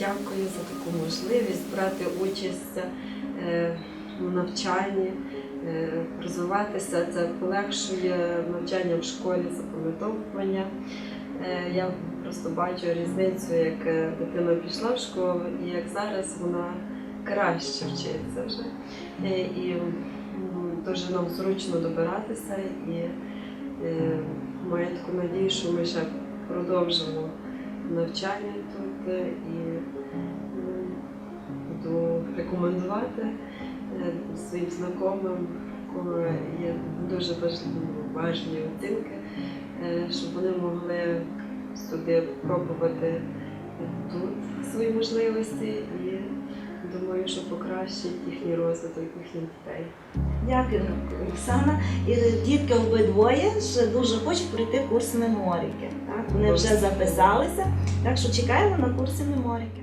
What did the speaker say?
дякую за таку можливість брати участь е, у навчанні, е, розвиватися. Це полегшує навчання в школі, запам'ятовування. Е, Я просто бачу різницю, як дитина пішла в школу і як зараз вона краще вчиться вже. І дуже нам зручно добиратися і маю таку надію, що ми ще продовжимо навчання тут і буду рекомендувати е, своїм знайомим, кого є дуже важні оцінки, е, щоб вони могли сюди пробувати тут свої можливості і думаю, що покращить їхній розвиток їхніх дітей. Дякую, Оксана. І дітки обидвоє ж дуже хочуть пройти курс меморіки. Так? Вони вже записалися, так що чекаємо на курси меморіки.